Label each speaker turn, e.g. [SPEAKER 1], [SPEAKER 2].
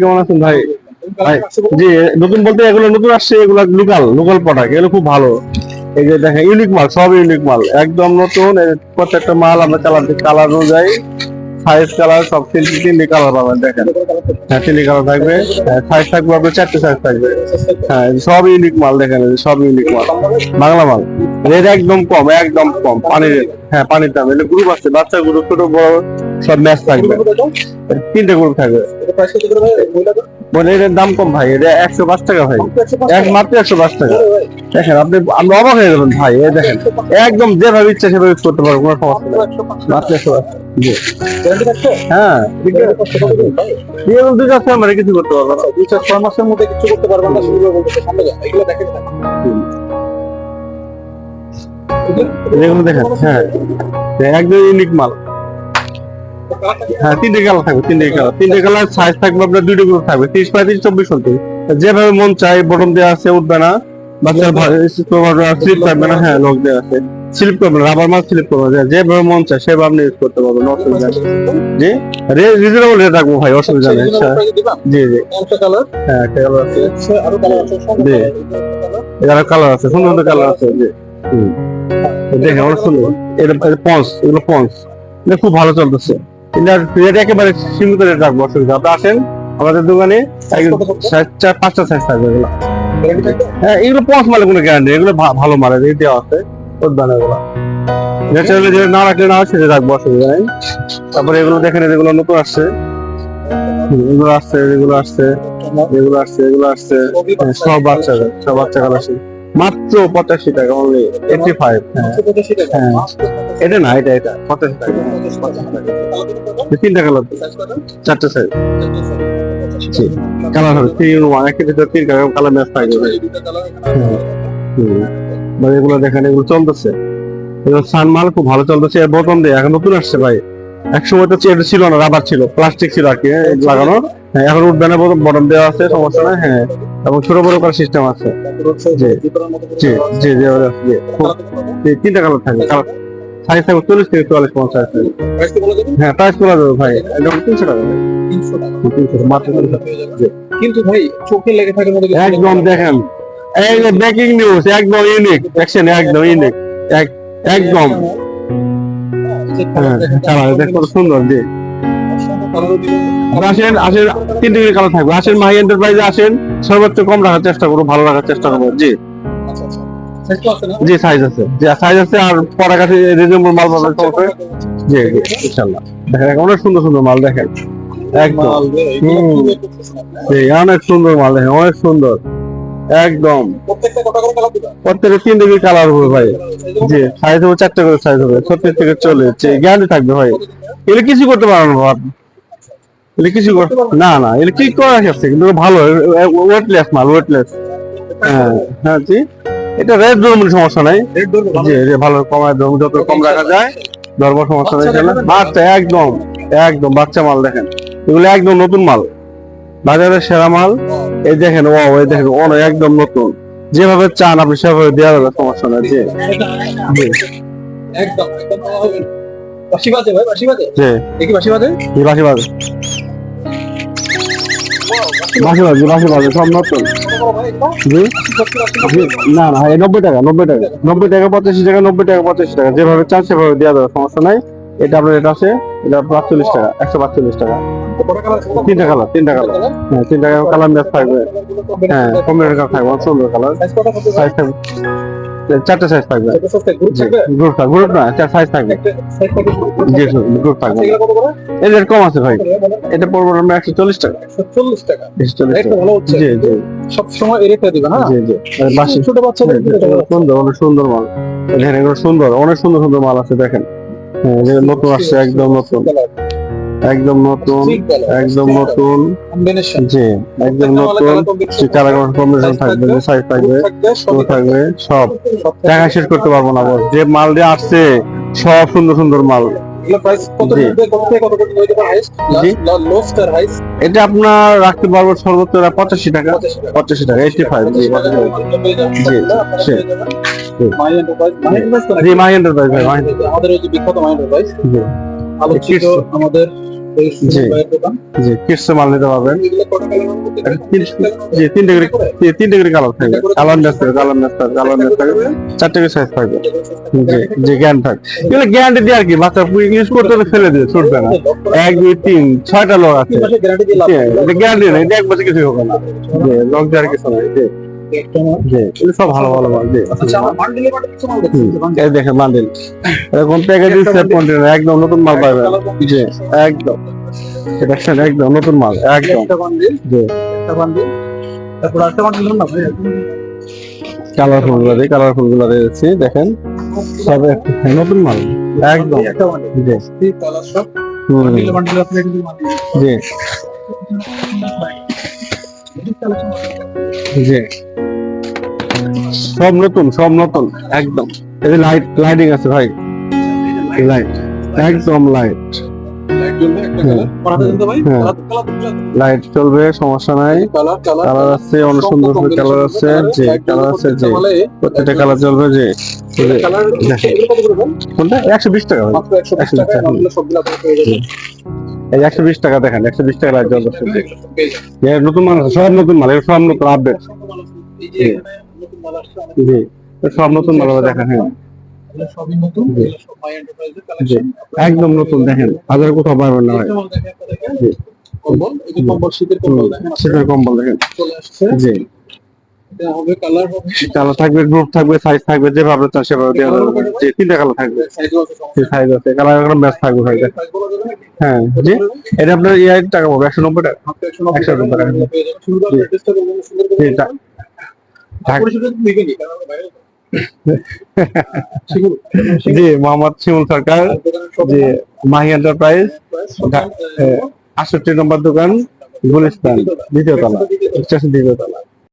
[SPEAKER 1] কেমন আছেন ভাই? নতুন বলতে এগুলো নতুন আসছে, এগুলো লোকাল লোকাল এগুলো খুব ভালো। ইউনিক মাল, সব ইউনিক মাল। একদম নতুন প্রত্যেকটা মাল আমরা কালার কালার অনুযায়ী সাইজ কালার সব কালার পাবেন, দেখেন। হ্যাঁ কালার থাকবে। সাইজ থাকবে আপনার চারটে সাইজ থাকবে। হ্যাঁ সব ইউনিক মাল, দেখেন সব ইউনিক মাল। বাংলা মাল। রেট একদম কম একদম কম, পানির। হ্যাঁ পানির দাম। এগুলো গ্রুপ আছে, বাচ্চা গ্রুপ ছোট, বড়, সব ম্যাচ থাকবে। তিনটে গ্রুপ থাকবে। এটার দাম কম ভাই, এটা একশো পাঁচ টাকা ভাই। এক মাত্র একশো পাঁচ টাকা। দেখেন আপনি আপনি অবাক হয়ে যাবেন ভাই এই দেখেন। একদম যেভাবে ইচ্ছা সেভাবে use করতে পারব কোনো সমস্যা নেই। হ্যাঁ। দুই চার মানে কিছু করতে পারব না।
[SPEAKER 2] দুই চার ছয় মাসের মধ্যে কিছু করতে পারবেন না সেগুলো সামনে এগুলো দেখেন।
[SPEAKER 1] যেগুলো দেখেন হ্যাঁ। একদম ইউনিক মাল। হ্যাঁ তিনটে কালার থাকবে তিনটে কালার তিনটে কালার সাইজ থাকবে আপনার দুইটা গ্রুপ থাকবে তিরিশ পঁয়ত্রিশ চব্বিশ উনত্রিশ যেভাবে মন চাই বটন দেওয়া আছে উঠবে না। এগুলো খুব ভালো চলতেছে। একেবারে সীমিত রেট রাখব, অসুবিধা আপনি আসেন, আমাদের দোকানে চার- পাঁচটা সাইজ থাকবে হ্যাঁ এগুলো পন্স মালে কোনো গ্যারান্টি এগুলো ভালো মালের এই দেওয়া আছে উঠবে না এগুলো যেটা না রাখলে না সেটা রাখব অসুবিধা নেই। তারপরে এগুলো দেখেন এগুলো নতুন আসছে। এগুলো আসছে এগুলো আসছে এগুলো আসছে এগুলো আসছে। হ্যাঁ, সব বাচ্চাদের সব বাচ্চা কাল আসে মাত্র পঁচাশি টাকা অনলি এইটি ফাইভ হ্যাঁ। এটা না এটা এটা পঁচাশি টাকা। তিনটা কালার চারটে সাইজ কালার হবে তিন ওয়ান একের ভিতরে তিন কালার কালার ম্যাচ থাকবে। মানে এগুলো দেখেন এগুলো চলতেছে। এগুলো সানমাল খুব ভালো চলতেছে। এর বোতম দিয়ে এখন নতুন আসছে ভাই। এক সময় তো চেয়ার ছিল না রাবার ছিল প্লাস্টিক ছিল আর কি লাগানো। হ্যাঁ এখন উঠবে না বটম দেওয়া আছে সমস্যা নাই হ্যাঁ। এবং ছোট বড় করার সিস্টেম আছে। জি। জি জি তিনটা কালার থাকবে কালার সাইজ থাকবে চল্লিশ থেকে চুয়াল্লিশ পঞ্চাশ সাইজ হ্যাঁ প্রাইস বলা যাবে ভাই। এটা তিনশো টাকা। তিনশো টাকা, তিনশো।
[SPEAKER 2] কিন্তু ভাই চোখে লেগে থাকার মতো
[SPEAKER 1] একদম দেখেন। এই যে ব্রেকিং নিউজ একদম ইউনিক দেখছেন? একদম ইউনিক একদম। হ্যাঁ সুন্দর জি। আসেন আসেন তিন ডিগ্রি কালার থাকবে। আসেন মাই এন্টারপ্রাইজে আসেন। সর্বোচ্চ কম রাখার চেষ্টা করব ভালো রাখার চেষ্টা করব জি। জি সাইজ আছে। জি সাইজ আছে আর রিজনেবল মাল পাবেন সমস্যা জি জি দেখেন অনেক সুন্দর সুন্দর মাল দেখেন। একদম। জি অনেক সুন্দর মাল দেখেন অনেক সুন্দর। একদম।
[SPEAKER 2] প্রত্যেকটা
[SPEAKER 1] তিন ডিগ্রি কালার হবে ভাই। জি সাইজ হবে চারটে করে সাইজ হবে ছত্রিশ থেকে চল্লিশ। গ্যারান্টি থাকবে ভাই। এগুলো কিছু করতে পারবেন না আপনি এগুলো কিছু না? না এগুলো কি করা কিন্তু ভালো ওয়েটলেস মাল ওয়েটলেস হ্যাঁ হ্যাঁ জি। এটা রেড ধরুন সমস্যা নাই।
[SPEAKER 2] রেড ধরবো
[SPEAKER 1] জি ভালো। কমায় ধরুন যত কম রাখা যায় ধর্ম সমস্যা নেই। বাচ্চা একদম একদম বাচ্চা মাল দেখেন। এগুলো একদম নতুন মাল। বাজারের সেরা মাল। এই দেখেন ও এই দেখেন ও একদম নতুন। যেভাবে চান আপনি সেভাবে দেওয়া যাবে সমস্যা নাই জি। জি।
[SPEAKER 2] একদম একদম বাসি বাজে ভাই বাসি বাজে?
[SPEAKER 1] জি।
[SPEAKER 2] বাসি বাজে?
[SPEAKER 1] বাসি বাজে। বাসি ভাজি বাসি বাজে, সব নতুন জি? না না, এই নব্বই টাকা নব্বই টাকা। নব্বই টাকা, পঁচাশি টাকা, নব্বই টাকা, পঁচাশি টাকা। যেভাবে চান, সেভাবে দেওয়া যাবে, সমস্যা নাই। এটা আপনার, এটা আছে, এটা পাঁচচল্লিশ টাকা, একশো পাঁচচল্লিশ টাকা। তিনটা কালার তিনটা কালার। হ্যাঁ তিনটা কালার ম্যাচ থাকবে। হ্যাঁ কম্পিউটার কালার থাকবে সুন্দর কালার। সাইজ থাকবে চারটে সাইজ থাকবে। গ্রুপ থাকবে? গ্রুপ না চার সাইজ থাকবে। জি গ্রুপ থাকবে। এই রেট কম আছে ভাই। এটা পড়ব আমরা একশো চল্লিশ টাকা।
[SPEAKER 2] চল্লিশ টাকা।
[SPEAKER 1] জি জি।
[SPEAKER 2] সব সময় এই দিবেন হ্যাঁ
[SPEAKER 1] জি জি। বাসি
[SPEAKER 2] ছোট বাচ্চাদের
[SPEAKER 1] সুন্দর অনেক সুন্দর মাল। সুন্দর অনেক সুন্দর সুন্দর মাল আছে দেখেন। হ্যাঁ নতুন আসছে একদম নতুন। একদম নতুন একদম নতুন। জি একদম নতুন। কালার কম্বিনেশন থাকবে সাইজ থাকবে তো থাকবে সব। টাকা শেষ করতে পারব না বল যে মাল দিয়ে আসছে সব সুন্দর সুন্দর মাল। এটা আপনার রাখতে পারব সর্বোচ্চ পঁচাশি টাকা। পঁচাশি টাকা। ফাইভ জি জি, ভাই
[SPEAKER 2] আমাদের ওই যে বিখ্যাত আলোচিত আমাদের
[SPEAKER 1] জি। কিডস মাল নিতে পারবেন।
[SPEAKER 2] এগুলো কটা কালার মধ্যে
[SPEAKER 1] জি তিনটে করে তিনটে করে কালার থাকবে। কালার নেস্টার কালার নেস্টার কালার নেস্টার চারটে করে সাইজ থাকবে। জি জি জ্ঞান থাকবে। এগুলো গ্যারান্টি দিয়ে আর কি বাচ্চা ইউজ করতে হলে ফেলে দিয়ে ছুটবে না। এক দুই তিন ছয়টা লোক আছে।
[SPEAKER 2] গ্যারান্টি দিয়ে লাভ
[SPEAKER 1] এটা এক বছর কিছু হবে না। জি লক দেওয়ার কিছু নেই জি। সব ভালো ভালো মাল জি।
[SPEAKER 2] আচ্ছা
[SPEAKER 1] দেখেন বান্ডিল এরকম প্যাকেজিং সেট কন্টেনার একদম নতুন মাল পাবেন। একদম নতুন মাল জি। কালারফুলগুলো দিয়ে কালারফুলগুলো দিয়েছি দেখেন। সব নতুন মাল একদম। জি।
[SPEAKER 2] এই সব
[SPEAKER 1] নতুন সব নতুন একদম। লাইট লাইটিং আছে ভাই। লাইট একদম লাইট
[SPEAKER 2] লাইট। কালার
[SPEAKER 1] চলবে সমস্যা নাই।
[SPEAKER 2] কালার কালার
[SPEAKER 1] কালার আছে অনেক সুন্দর সুন্দর কালার আছে। জি কালার আছে জি প্রত্যেকটা কালার চলবে যে,
[SPEAKER 2] কালার
[SPEAKER 1] দেখেন।
[SPEAKER 2] এগুলো কত করে দেন
[SPEAKER 1] কোনটা? একশো বিশ টাকা ভাই।
[SPEAKER 2] মাত্র 120 টাকা
[SPEAKER 1] টাকা।
[SPEAKER 2] এগুলো সবগুলো আপনি পেয়ে যাবেন।
[SPEAKER 1] এই একশো বিশ টাকা দেখেন একশো বিশ টাকা লাইট
[SPEAKER 2] পেয়ে
[SPEAKER 1] নতুন মাল সব নতুন মাল সব নতুন আপডেট
[SPEAKER 2] মাল আসছে
[SPEAKER 1] জি সব নতুন মাল হবে দেখেন হ্যাঁ।
[SPEAKER 2] সবই নতুন সব মাই এন্টারপ্রাইজের কালেকশন
[SPEAKER 1] একদম নতুন দেখেন। হাজার কোথাও পাবেন না ভাই
[SPEAKER 2] যেমন দেখেন একটা দেখেন।
[SPEAKER 1] জি।
[SPEAKER 2] কম্বল এই কম্বল শীতের কম্বল দেখেন।
[SPEAKER 1] শীতের কম্বল দেখেন।
[SPEAKER 2] চলে আসছে।
[SPEAKER 1] জি।
[SPEAKER 2] হবে কালার হবে।
[SPEAKER 1] কালার থাকবে গ্রুপ থাকবে সাইজ থাকবে যেভাবে চান সেভাবে দেওয়া যাবে। জি তিনটা কালার থাকবে।
[SPEAKER 2] সাইজও আছে
[SPEAKER 1] যে সাইজ আছে। কালার একটা ম্যাচ থাকবে ভাই হ্যাঁ। জি? এটা আপনার ইআই টাকা পাবো একশো নব্বই টাকা। একশো
[SPEAKER 2] টাকা।
[SPEAKER 1] টাকা। জি। মোহাম্মদ শিমুল সরকার জি মাহি এন্টারপ্রাইজ আটষট্টি নম্বর দোকান গুলিস্তান দ্বিতীয় তলা। দ্বিতীয় তলা।